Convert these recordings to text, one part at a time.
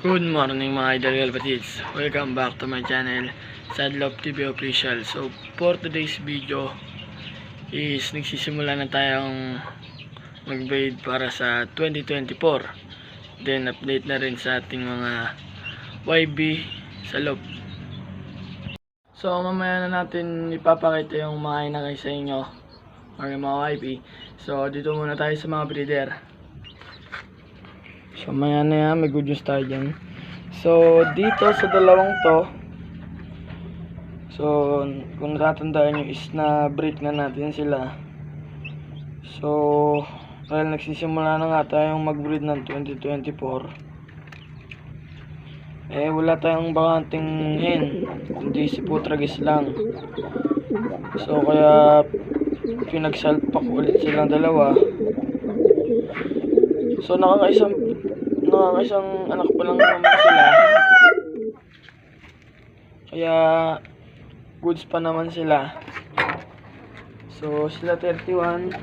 Good morning mga idol kalpatids. Welcome back to my channel, Sadlop TV Official. So, for today's video is nagsisimula na tayong mag-braid para sa 2024. Then, update na rin sa ating mga YB sa loob. So, mamaya na natin ipapakita yung mga inakay sa inyo mga YB. So, dito muna tayo sa mga breeder. So, maya na yan, may good news tayo dyan. So, dito sa dalawang to, so, kung natatandaan nyo is na break na natin sila. So, dahil nagsisimula na nga tayong mag-breed ng 2024, eh, wala tayong bakanting hen, kundi si Putragis lang. So, kaya, pinagsalpak ulit silang dalawa. So, nakakaisang nakakaisang anak pa lang naman sila. Kaya, goods pa naman sila. So, sila 31.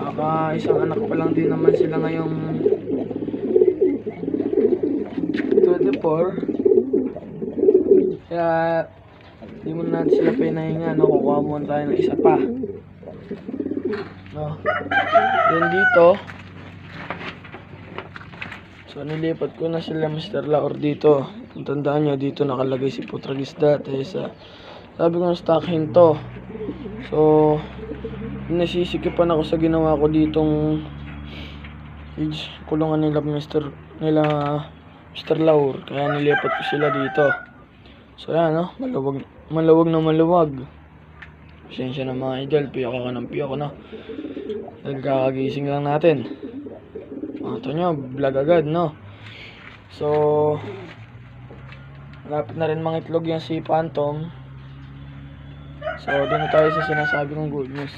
Aka isang anak pa lang din naman sila ngayong 24. Kaya, hindi mo natin sila pinahinga, no? Kukuha muna tayo ng isa pa. No? Then dito, So nilipat ko na sila Mr. Laor dito. Kung tandaan nyo, dito nakalagay si Putragis dati sa sabi ko stock hinto. So nasisikipan ako sa ginawa ko ditong cage kulungan nila Mr. nila Mr. Laur. Kaya nilipat ko sila dito. So yan no, maluwag, maluwag na maluwag. Pasensya na mga idol, piyak ka ng piyak no. Dahil kakagising lang natin. Ito nyo, vlog agad, no? So, malapit na rin mga itlog yung si Phantom. So, doon na tayo sa sinasabi kong good news.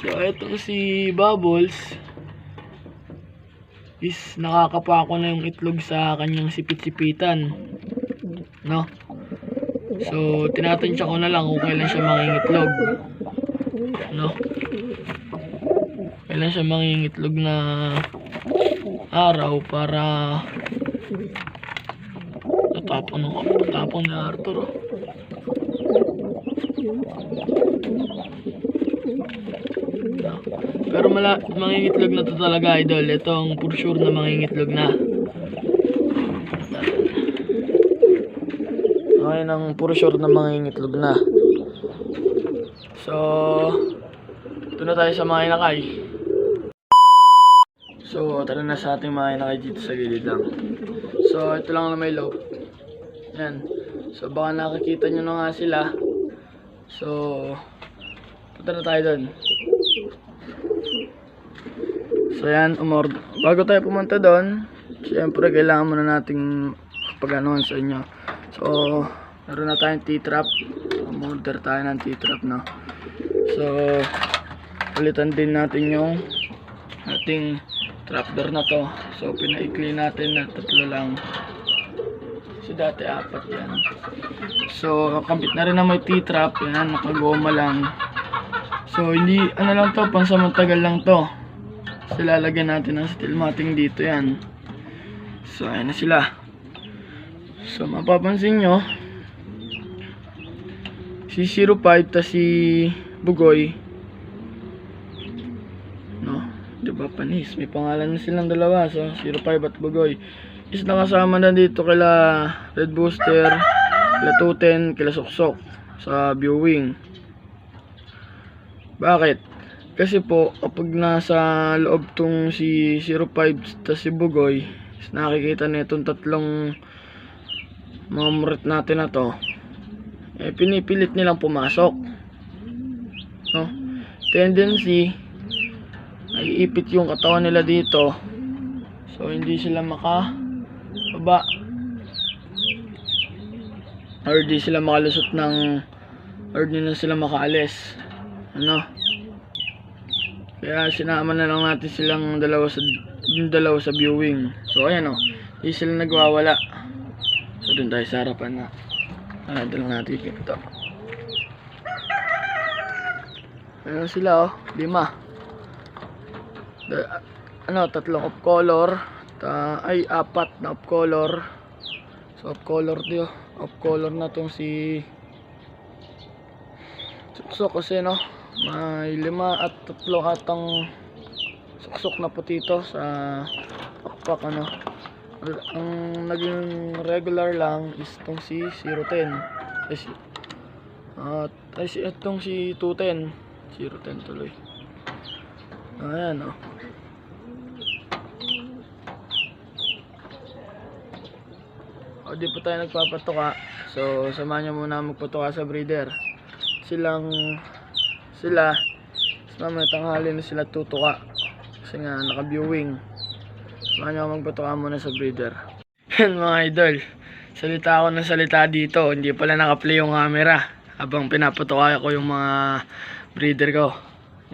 So, ito si Bubbles is nakakapako na yung itlog sa kanyang sipit-sipitan. No? So, tinatansya ko na lang kung kailan siya mangingitlog. No? kailan siya mangingitlog na araw para tatapon ng tapon ni Arthur pero mala mangingitlog na to talaga idol itong for sure na mangingitlog na okay nang for sure na mangingitlog na so ito na tayo sa mga inakay So, tara na sa ating mga inakay dito sa gilid lang. So, ito lang na may low. Yan. So, baka nakikita nyo na nga sila. So, punta na tayo doon. So, yan. Umord Bago tayo pumunta doon, syempre, kailangan muna nating pag-anuhan sa inyo. So, meron na tayong T-trap. Umorder tayo ng T-trap, no? So, palitan din natin yung ating trapdoor na to. So, pinaikli natin na tatlo lang. So, dati apat yan. So, kampit na rin na may T-trap. Yan, nakagoma lang. So, hindi, ano lang to, pansamantagal lang to. So, lalagyan natin ng steel matting dito yan. So, ayan na sila. So, mapapansin nyo, si 05 ta si Bugoy, no? Di ba panis? May pangalan na silang dalawa. So, 05 at Bugoy. Is nakasama na dito kila Red Booster, kila Tuten, kila Soksok sa viewing. Bakit? Kasi po, kapag nasa loob tong si 05 at si Bugoy, nakikita na itong tatlong mga murit natin na to, eh, pinipilit nilang pumasok. No? Tendency, naiipit yung katawan nila dito. So hindi sila maka baba or di sila makalusot ng or di na sila makaalis. Ano? Kaya sinama na lang natin silang dalawa sa yung dalawa sa viewing. So ayan o di sila nagwawala. So dun tayo sa harapan na ah, dala natin ito ayan sila oh lima Da- ano, tatlong of color, Ta ay apat na off color. So off color dio. Off color na tong si suksok kasi no. May lima at tatlo atang suksok na putito sa pakpak ano. Ang naging regular lang is tong si 010. Ay, si, at ay si itong si 210. 010 tuloy. Ayan oh. O di pa tayo nagpapatuka. So samahan niyo muna magpatuka sa breeder. Silang sila mamaya tanghali na sila tutuka. Kasi nga naka-viewing. Samahan niyo ako magpatuka muna sa breeder. Yan mga idol. Salita ako ng salita dito. Hindi pala naka-play yung camera. Habang pinapatuka ko yung mga breeder ko.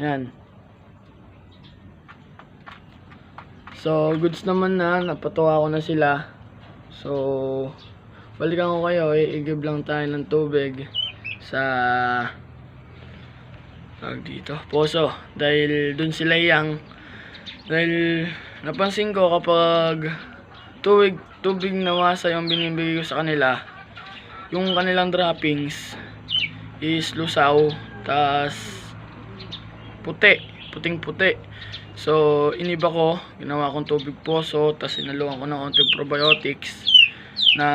Yan. So, goods naman na. Napatuwa ko na sila. So, balikan ko kayo. Iigib lang tayo ng tubig sa tawag dito, poso. Dahil dun sila yang dahil napansin ko kapag tubig, tubig na wasa yung binibigay ko sa kanila, yung kanilang droppings is lusaw, tas puti, puting puti. So, iniba ko, ginawa kong tubig poso, tas sinaluan ko ng konting probiotics na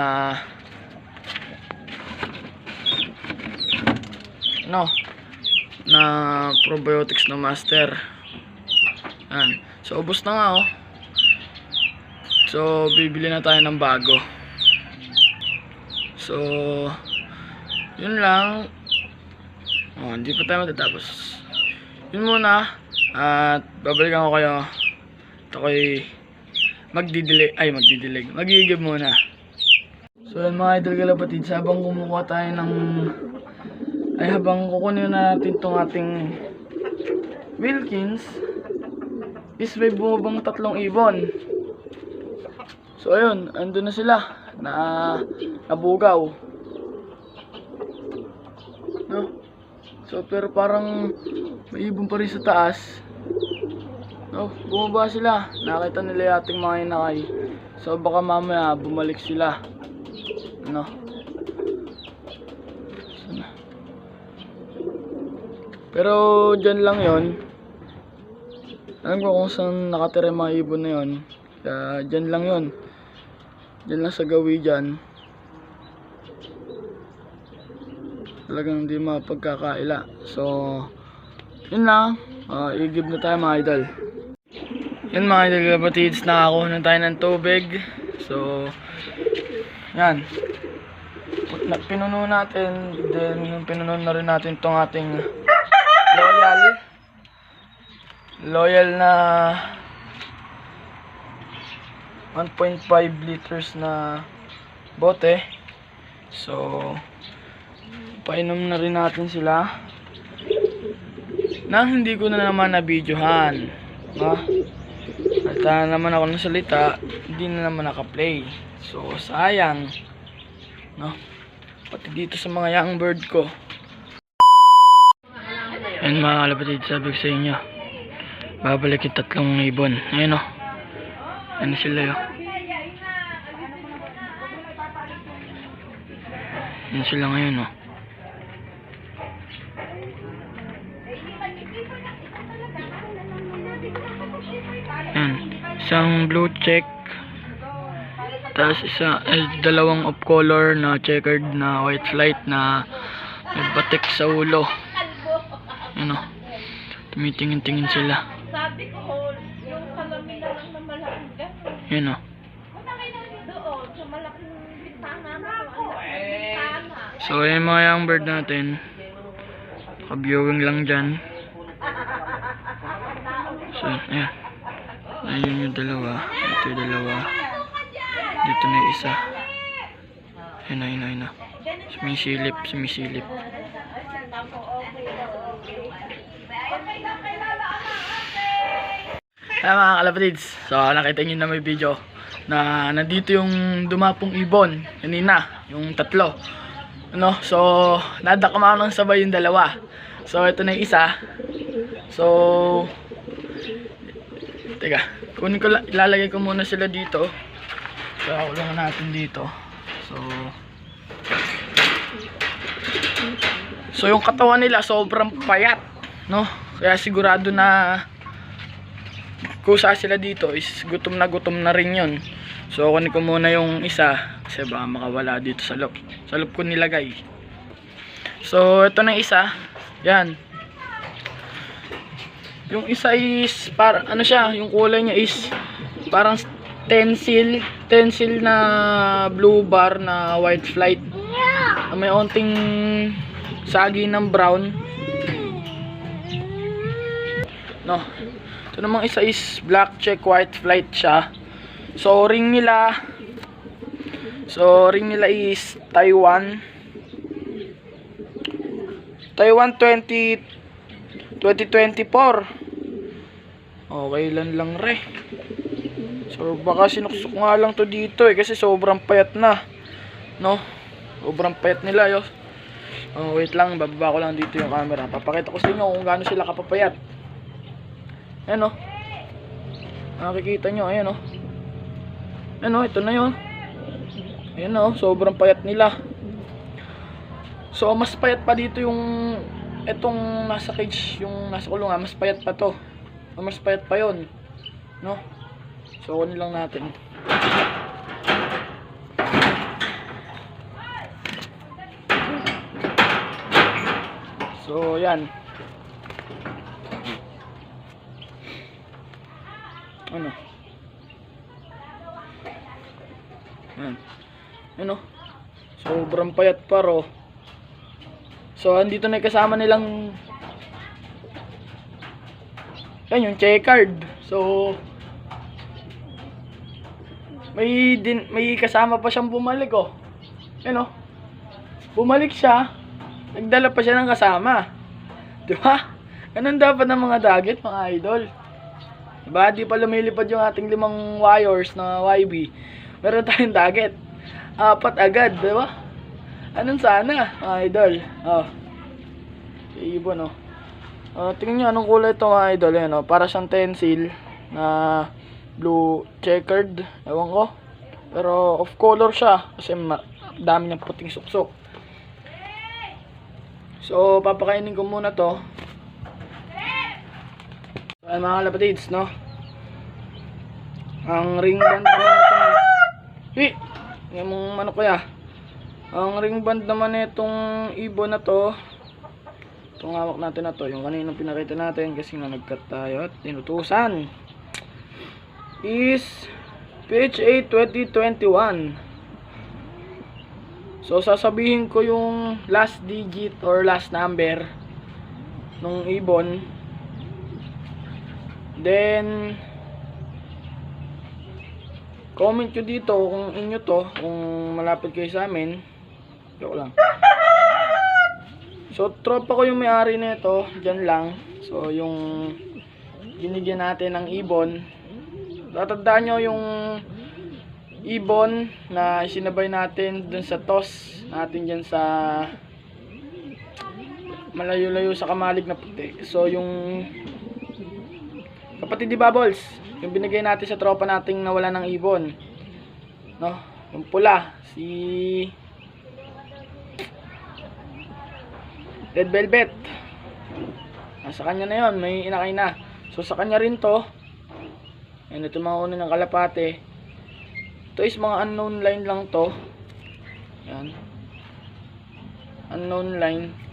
no na probiotics na master. Yan. So, ubos na nga oh. So, bibili na tayo ng bago. So, yun lang. Oh, hindi pa tayo matatapos. Yun muna. At babalikan ko kayo. Ito ko'y magdidilig. Ay, magdidilig. Magigib muna. So, yun mga idol kalapatid. Habang kumukuha tayo ng... Ay, habang kukunin na natin itong ating Wilkins is may bumabang tatlong ibon. So, ayun. Andun na sila. Na nabugaw. No? So, pero parang may ibon pa rin sa taas. No, bumaba sila. Nakita nila yating mga inakay. So, baka mamaya bumalik sila. No? Pero, dyan lang yon Alam ko kung saan nakatira yung mga ibon na yon Kaya, dyan lang yon Dyan lang sa gawi dyan. Talagang hindi mapagkakaila. So, yun lang. Uh, i-give na tayo mga idol. Yun mga idol kapatids, nakakuha na tayo ng tubig. So, yan. Pinuno natin, then pinuno na rin natin tong ating loyal. Loyal na 1.5 liters na bote. So, painom na rin natin sila nang hindi ko na naman na-videohan. No? At ah, naman ako ng salita, hindi na naman naka-play. So, sayang. No? Pati dito sa mga young bird ko. Yan mga kalapatid, sabi ko sa inyo. Babalik yung tatlong ibon. Ayan o. Ano sila yun? Yan sila ngayon o. Yan. Isang blue check. Tapos isa, eh, dalawang off color na checkered na white flight na may batik sa ulo. Yan o. Tumitingin-tingin sila. Laking bintana. So, yan mga young bird natin. Naka-viewing lang dyan. So, ayan. Ayun yung dalawa. Ito yung dalawa. Dito na yung isa. Ayun na, ayun na, ayun na. Sumisilip, sumisilip. Kaya mga kalapatids, so nakita nyo na may video na nandito yung dumapong ibon kanina, yung tatlo. Ano? So, nadakama ng sabay yung dalawa. So, ito na yung isa. So, Teka, kunin ko la- ilalagay ko muna sila dito. Kaya lang natin dito. So, So yung katawan nila sobrang payat, no? Kaya sigurado na kusa sila dito is gutom na gutom na rin yun. So kunin ko muna yung isa kasi baka makawala dito sa loob. Sa loob ko nilagay. So ito na isa. Yan. Yung isa is para ano siya, yung kulay niya is parang stencil, stencil na blue bar na white flight. Na May onting sagi ng brown. No. Ito namang isa is black check white flight siya. So ring nila So ring nila is Taiwan. Taiwan 20 2024. Okay lang lang re. So baka sinuksok nga lang to dito eh kasi sobrang payat na. No? Sobrang payat nila yo. Oh, wait lang, bababa ko lang dito yung camera. Papakita ko sa inyo kung gaano sila kapapayat. Ayan o. Nakikita nyo, ayan o. Ayan o, ito na yun. Ayan o, sobrang payat nila. So, mas payat pa dito yung etong nasa cage, yung nasa kulungan, mas payat pa to. Mas payat pa yon No? So, kunin lang natin. So, yan. Ano? Yan. Ano? Sobrang payat pa ro. So, andito na kasama nilang yan yung checkered. So, may din may kasama pa siyang bumalik oh. Yan oh. Bumalik siya. Nagdala pa siya ng kasama. Di ba? Ganun dapat ng mga dagat, mga idol. Diba? Di pa lumilipad yung ating limang wires na YB. Meron tayong dagat. Apat agad, di ba? Anong sana, idol? Oh. Ibon, oh. Uh, tingnan nyo anong kulay ito mga idol. Yan, oh. Para siyang tencil na blue checkered. Ewan ko. Pero off color siya. Kasi dami niyang puting suksok. So, papakainin ko muna to. So, ay, mga kalapatids, no? Ang ring band naman itong... Hi! Yung mong ano kaya? Ang ring band naman itong ibon na to. Itong hawak natin na to. Yung kaninang pinakita natin kasi nga nag-cut tayo at tinutusan. Is PHA 2021. So sasabihin ko yung last digit or last number nung ibon. Then comment nyo dito kung inyo to, kung malapit kayo sa amin. Joke lang. So tropa ko yung may-ari nito, diyan lang. So yung binigyan natin ng ibon. Tatandaan nyo yung ibon na sinabay natin dun sa toss natin dyan sa malayo-layo sa kamalig na puti. So yung kapatid di Bubbles, yung binigay natin sa tropa nating nawala ng ibon. No? Yung pula, si Red Velvet. Nasa kanya na yon, may inakay na. So sa kanya rin to. Yan ito mga uno ng kalapate. Ito is mga unknown line lang to. Yan. Unknown line.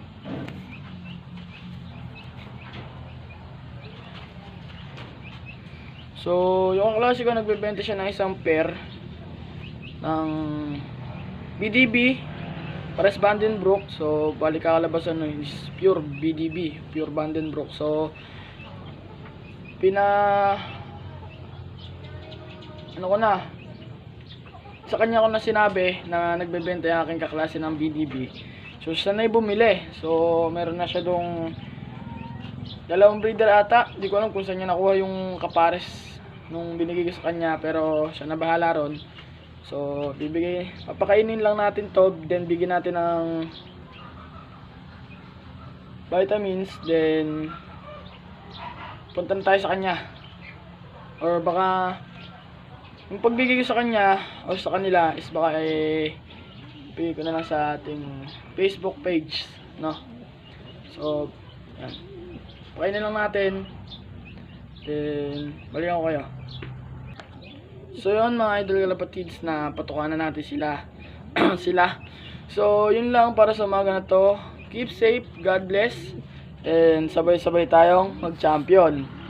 So, yung klase ko nagbebenta siya ng isang pair ng BDB Pares Vandenbroek. So, balik kakalabasan no is pure BDB, pure Vandenbroek. So, pina ano ko na sa kanya ko na sinabi na nagbebenta yung aking kaklase ng BDB. So, sanay bumili. So, meron na siya dong dalawang breeder ata. Hindi ko alam kung saan niya nakuha yung kapares nung binigay ko sa kanya. Pero, siya na bahala ron. So, bibigay, papakainin lang natin to. Then, bigyan natin ng vitamins. Then, punta tayo sa kanya. Or baka, yung pagbigay ko sa kanya, o sa kanila, is baka eh, bigay ko na lang sa ating Facebook page, no? So, yan. Pakain na lang natin. Then, balikan ko kayo. So yun mga idol kalapatids na patukan na natin sila. sila. So yun lang para sa umaga na to. Keep safe, God bless. And sabay-sabay tayong mag-champion.